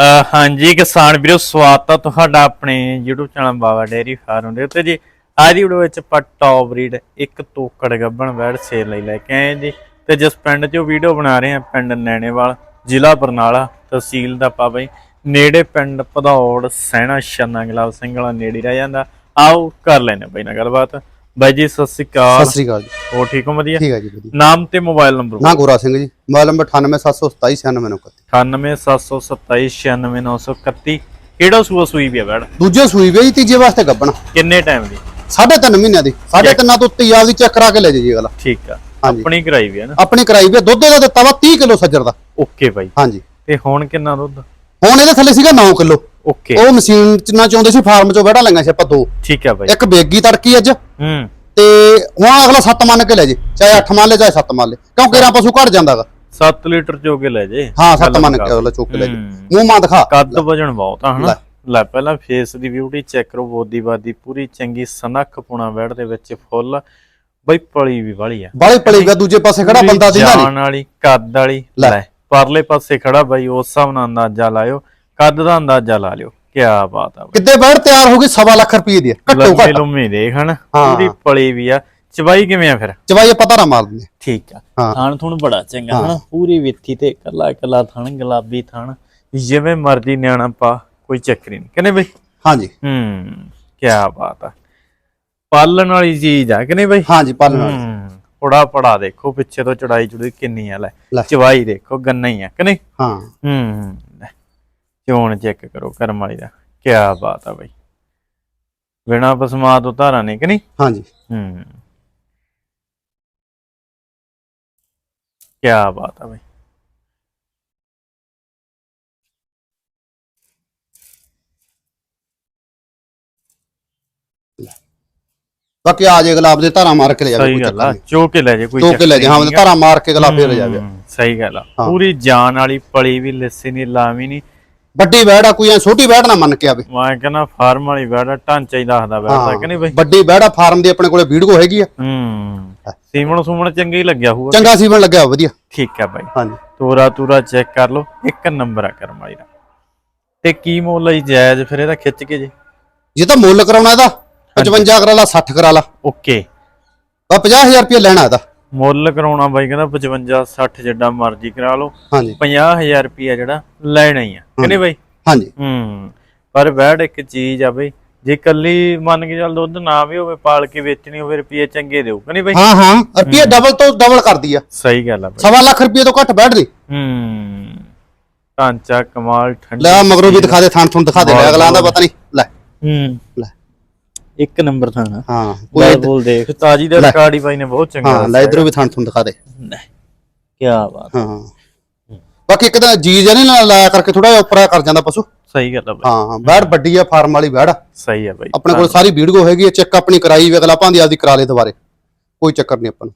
ਹਾਂਜੀ, ਕਿਸਾਨ ਵੀਰੋ, ਸਵਾਗਤ ਆ ਤੁਹਾਡਾ ਆਪਣੇ YouTube channel Baba dairy farm ਦੇ ਉੱਤੇ ਜੀ। ਅੱਜ ਦੀ ਵੀਡੀਓ ਵਿੱਚ ਆਪਾਂ ਟੌਪ ਬਰੀਡ ਇੱਕ ਤੋਕੜ ਗੱਬਣ ਵੈੜ ਸੇਲ ਲਈ ਲੈ ਕੇ ਆਏ ਜੀ। ਤੇ ਜਿਸ ਪਿੰਡ 'ਚੋਂ ਵੀਡੀਓ ਬਣਾ ਰਹੇ ਆ ਪਿੰਡ ਨੈਣੇਵਾਲ, ਜ਼ਿਲ੍ਹਾ ਬਰਨਾਲਾ ਤਹਿਸੀਲ ਦਾ ਪਾ ਬਈ। ਨੇੜੇ ਪਿੰਡ ਭਦੌੜ, ਸੈਣਾ ਸ਼ਰਨਾ ਗੁਲਾਬ ਸਿੰਘ ਵਾਲਾ ਨੇੜੇ ਰਹਿ ਜਾਂਦਾ। ਆਓ ਕਰ ਲੈਨੇ ਬਈ ਨਾ ਗੱਲਬਾਤ। ਬਾਈ ਜੀ ਸਤਿ ਸ਼੍ਰੀ ਅਕਾਲ। ਸਤਿ ਸ੍ਰੀ ਅਕਾਲ ਜੀ। ਹੋ ਠੀਕ ਹੋ? ਵਧੀਆ? ਠੀਕ ਹੈ ਜੀ ਵਧੀਆ। ਨਾਮ ਤੇ ਮੋਬਾਈਲ ਨੰਬਰ ਨਾ ਗੋਰਾ ਸਿੰਘ ਜੀ। ਮੋਬਾਈਲ ਨੰਬਰ 9872796931 9877296931 ਕਿਹੜਾ ਸੂਆ ਸੂਈ ਵੀ ਆ ਬੈੜ ਦੂਜੇ ਸੂਈ ਵੇ ਜੀ ਤੀਜੇ ਵਾਸਤੇ ਗੱਬਣਾ ਕਿੰਨੇ ਟਾਈਮ ਦੀ? ਸਾਢੇ ਤਿੰਨ ਮਹੀਨਿਆਂ ਦੀ। ਸਾਢੇ ਤਿੰਨਾਂ ਤੋਂ ਉੱਤੇ ਆਪਦੀ ਚੈੱਕ ਕਰਾ ਕੇ ਲੈ ਜੀ ਅਗਲਾ। ਠੀਕ ਆ। ਆਪਣੀ ਕਰਾਈ ਵੀ ਆ ਨਾ। ਆਪਣੀ ਕਰਾਈ ਵੀ ਦੁੱਧ ਦਾ ਦਿੱਤਾ ਵਾ 30 ਕਿਲੋ ਸੱਜਰ ਦਾ। ਓਕੇ ਬਾਈ। ਹਾਂਜੀ। ਤੇ ਹੁਣ ਕਿੰਨਾ ਦੁੱਧ? ਹੁਣ ਇਹਦੇ ਥੱਲੇ ਸੀਗਾ 9 ਕਿਲੋ। ਓਕੇ ਉਹ ਮਸ਼ੀਨ ਚ ਨਾ ਚਾਹੁੰਦੇ ਸੀ ਫਾਰਮ ਚੋਂ ਬੈਠਾ ਲੰਗਾ ਸੀ ਆਪਾਂ ਦੋ। ਠੀਕ ਆ ਬਾਈ। ਇੱਕ ਬੇਗੀ ਤੜਕੀ ਅੱਜ। ਹੂੰ। ਤੇ ਹੁਣ ਅਗਲਾ 7 ਮੰਨ ਕੇ ਲੈ ਜੇ ਚਾਹੇ 8 ਮੰਨ ਲੈ ਚਾਹੇ 7 ਮੰਨ ਲੈ। ਕਿਉਂਕਿ ਰਾਂ ਪਸ਼ੂ ਘਟ ਜਾਂਦਾਗਾ? 7 ਲੀਟਰ ਚੋਗੇ ਲੈ ਜੇ। ਹਾਂ 7 ਗੱਲ ਮੰਨ ਕੇ ਅਗਲਾ ਚੁੱਕ ਕੇ ਲੈ ਜੇ। ਹੂੰ। ਮੂੰਹ ਮਾਂ ਦਿਖਾ। ਕੱਦ ਵਜਣ ਬਹੁਤ ਆ ਹਨਾ? ਲੈ। ਪਹਿਲਾਂ ਫੇਸ ਦੀ ਬਿਊਟੀ ਚੈੱਕ ਕਰੋ ਬੋਦੀ ਬਾਦੀ ਪੂਰੀ ਚੰਗੀ ਸਨਖ ਪੁਣਾ ਬੈੜ ਦੇ ਵਿੱਚ ਫੁੱਲ। ਬਈ ਪਲੀ ਵੀ ਵਾਲੀ ਆ। ਬਾਲੇ ਪਲੇਗਾ ਦੂਜੇ ਪਾਸੇ ਖੜਾ ਬੰਦਾ ਦਿੰਦਾ ਨਹੀਂ ਜਾਨ ਵਾਲੀ ਕੱਦ ਵਾਲੀ। ਲੈ। ਲੈ ਪਰਲੇ ਪਾਸੇ ਖੜਾ ਬਾਈ ਉਸ ਹਿਸਾਬ ਨਾਲ ਅੰਦਾਜ਼ਾ ਲਾਇਓ। ਕੱਦ ਦਾ ਅੰਦਾਜ਼ਾ ਲਾ ਲਿਓ ਕੀ ਬਾਤ ਆ ਕਿੱਦੇ ਬੈੜ ਤਿਆਰ ਹੋ ਗਈ ਸਵਾ ਲੱਖ ਰੁਪਏ ਦੀ ਘੱਟੋ ਘੱਟ। ਲੰਮੀ ਦੇਖ ਹਨ। ਪੂਰੀ ਪਲੀ ਵੀ ਆ। ਚਬਾਈ ਕਿਵੇਂ ਆ ਫਿਰ? ਚਵਾਈ ਪਤਾ ਨਾ ਮਾਰ ਦਿੰਦੇ। ਠੀਕ ਆ। ਥਣ ਥੁਣ ਬੜਾ ਚੰਗਾ। ਹਨਾ ਪੂਰੀ ਵਿੱਥੀ ਤੇ ਕੱਲਾ ਕੱਲਾ ਥਣ ਗੁਲਾਬੀ ਥਣ ਜਿਵੇਂ ਮਰਜ਼ੀ ਨਿਆਣਾ ਪਾ ਕੋਈ ਚੱਕਰ ਨਹੀਂ। ਕਹਿੰਦੇ ਬਈ? ਹਾਂਜੀ। ਹੂੰ ਕੀ ਬਾਤ ਆ। ਪਾਲਣ ਵਾਲੀ ਚੀਜ਼ ਆ ਕਿ ਨਹੀਂ ਬਈ? ਹਾਂਜੀ ਪਾਲਣ ਵਾਲੀ। ਹੂੰ ਪੜਾ ਦੇਖੋ ਪਿੱਛੇ ਤੋਂ ਚੜਾਈ ਚੁੜੀ ਕਿੰਨੀ ਆ ਲੈ। ਚਵਾਈ ਦੇਖੋ ਗੰਨਾ ਹੀ ਆ ਕਿ ਨਹੀਂ? ਹਾਂ। ਹੂੰ। ਚੋਣ ਚੈੱਕ ਕਰੋ ਕਰਮ ਵਾਲੀ ਦਾ? ਕੀ ਬਾਤ ਆ ਬਈ। ਬਿਨਾ ਪਸਮਾ ਤੋਂ ਧਾਰਾ ਨਹੀਂ ਕਿ ਨਹੀਂ? ਹਾਂਜੀ। ਹੂੰ। ਕੀ ਬਾਤ ਆ ਬਈ। ਬਾਕੀ ਆ ਜੇ ਗੁਲਾਬ ਦੇ ਧਾਰਾ ਮਾਰ ਕੇ ਲੈ ਜਾਵੇ ਸਹੀ ਕੋਈ ਗੱਲ ਆ ਚੋ ਕੇ ਲੈ ਜੇ ਕੋਈ ਤੋ ਕੇ ਲੈ ਜਾ ਹਾਂ ਧਾਰਾ ਮਾਰ ਕੇ ਗੁਲਾਬ ਫੇਰ ਜਾਵੇ। ਸਹੀ ਗੱਲ ਆ। ਪੂਰੀ ਜਾਨ ਵਾਲੀ ਪਲੀ ਵੀ ਲੱਸੀ ਨਹੀਂ ਲਾਵੀ ਨਹੀਂ। ਵੱਡੀ ਬੈੜ ਆ ਕੋਈ ਐ ਛੋਟੀ ਬੈੜ ਨਾ ਮੰਨ ਕੇ ਆਵੇ। ਮੈਂ ਕਹਿੰਦਾ ਫਾਰਮ ਵਾਲੀ ਬੈੜਾ ਢਾਂਚਾ ਹੀ ਦੱਸਦਾ ਬੈਠਾ ਕਿ ਨਹੀਂ ਬਈ? ਵੱਡੀ ਬੈੜ ਆ ਫਾਰਮ ਦੀ ਆਪਣੇ ਕੋਲੇ ਵੀਡੀਓ ਹੈਗੀ ਆ। ਹੂੰ ਸੀਮਣ ਸੂਮਣ ਚੰਗਾ ਹੀ ਲੱਗਿਆ ਹੋਊਗਾ। ਚੰਗਾ ਸੀਵਣ ਲੱਗਿਆ ਵਧੀਆ। ਠੀਕ ਆ ਬਾਈ। ਹਾਂਜੀ। ਤੋਰਾ ਤੂਰਾ ਚੈੱਕ ਕਰ ਲਓ ਇੱਕ ਨੰਬਰ ਆ ਕਰਮ ਵਾਲੀ ਦਾ। ਤੇ ਕੀ ਮੁੱਲ ਜੀ ਜਾਇਜ਼ ਫਿਰ ਇਹਦਾ ਖਿੱਚ ਕੇ ਜੀ। ਜੇ ਤਾਂ ਮੁੱਲ ਕਰਾਉਣਾ ਇਹਦਾ 55 ਕਰਾ ਲਾ 60 ਕਰਾ ਲਾ। ਓਕੇ। ਆ 50000 ਰੁਪਏ ਲੈਣਾ ਇਹਦਾ। ਮੁੱਲ ਕਰਾਉਣਾ ਬਾਈ ਕਹਿੰਦਾ 55 60 ਜਿੱਡਾ ਮਰਜ਼ੀ ਕਰਾ ਲਓ। ਹਾਂਜੀ। 50000 ਰੁਪਿਆ ਜਿਹੜਾ ਲੈਣਾ ਹੀ ਆ। ਕਿ ਨਹੀਂ ਬਾਈ? ਹਾਂਜੀ। ਹੂੰ। ਪਰ ਬੈੜ ਇੱਕ ਚੀਜ਼ ਆ ਬਈ ਜੇ ਕੱਲੀ ਮੰਨ ਕੇ ਚੱਲ ਦੁੱਧ ਨਾ ਵੀ ਹੋਵੇ ਪਾਲ ਕੇ ਵੇਚਣੀ ਹੋਵੇ ਰੁਪਏ ਚੰਗੇ ਦੇਊ ਕਿ ਨਹੀਂ ਬਈ? ਹਾਂ ਹਾਂ। ਰੁਪਏ ਡਬਲ ਤੋਂ ਡਬਲ ਕਰਦੀ ਆ। ਸਹੀ ਗੱਲ ਆ ਬਈ। ਸਵਾ ਲੱਖ ਰੁਪਏ ਤੋਂ ਘੱਟ ਬੈਠ ਦੀ ਹੂੰ। ਢਾਂਚਾ ਕਮਾਲ ਠੰਡੀ ਲੈ ਮਗਰੋਂ ਵੀ ਦਿਖਾ ਦੇ ਥਾਂ ਤੁਹਾਨੂੰ ਦਿਖਾ ਦੇ। ਅਗਲਾ ਦਾ ਪਤਾ ਨਹੀਂ। ਲੈ। ਹੂੰ। ਲੈ। ਇੱਕ ਨੰਬਰ ਥਾਣਾ ਹਾਂ ਕੋਈ ਬੋਲ ਦੇਖ। ਤਾਜੀ ਦਾ ਰਿਕਾਰਡ ਹੀ ਬਾਈ ਨੇ ਬਹੁਤ ਚੰਗਾ ਹਾਂ ਲੈ ਇਧਰੋਂ ਵੀ ਥਾਂ ਤੁਹਾਨੂੰ ਦਿਖਾ ਦੇ। ਕੀ ਬਾਤ। ਹਾਂ। ਬਾਕੀ ਇੱਕ ਤਾਂ ਜੀ ਜਨੇ ਨਾਲ ਲਾਇਆ ਕਰਕੇ ਥੋੜਾ ਜਿਹਾ ਉੱਪਰ ਕਰ ਜਾਂਦਾ ਪਸ਼ੂ। ਸਹੀ ਗੱਲ ਆ ਬਾਈ। ਹਾਂ ਬੈੜ ਵੱਡੀ ਆ ਫਾਰਮ ਵਾਲੀ ਬੈੜ। ਸਹੀ ਆ ਬਾਈ। ਆਪਣੇ ਕੋਲ ਸਾਰੀ ਵੀਡੀਓ ਹੈਗੀ ਹੈ ਚੈੱਕ ਆਪਣੀ ਕਰਾਈ ਵੀ ਅਗਲਾ ਭਾਂਦੀ ਆਪਦੀ ਕਰਾ ਲੇ ਦੁਬਾਰੇ। ਕੋਈ ਚੱਕਰ ਨਹੀਂ ਆਪਾਂ ਨੂੰ।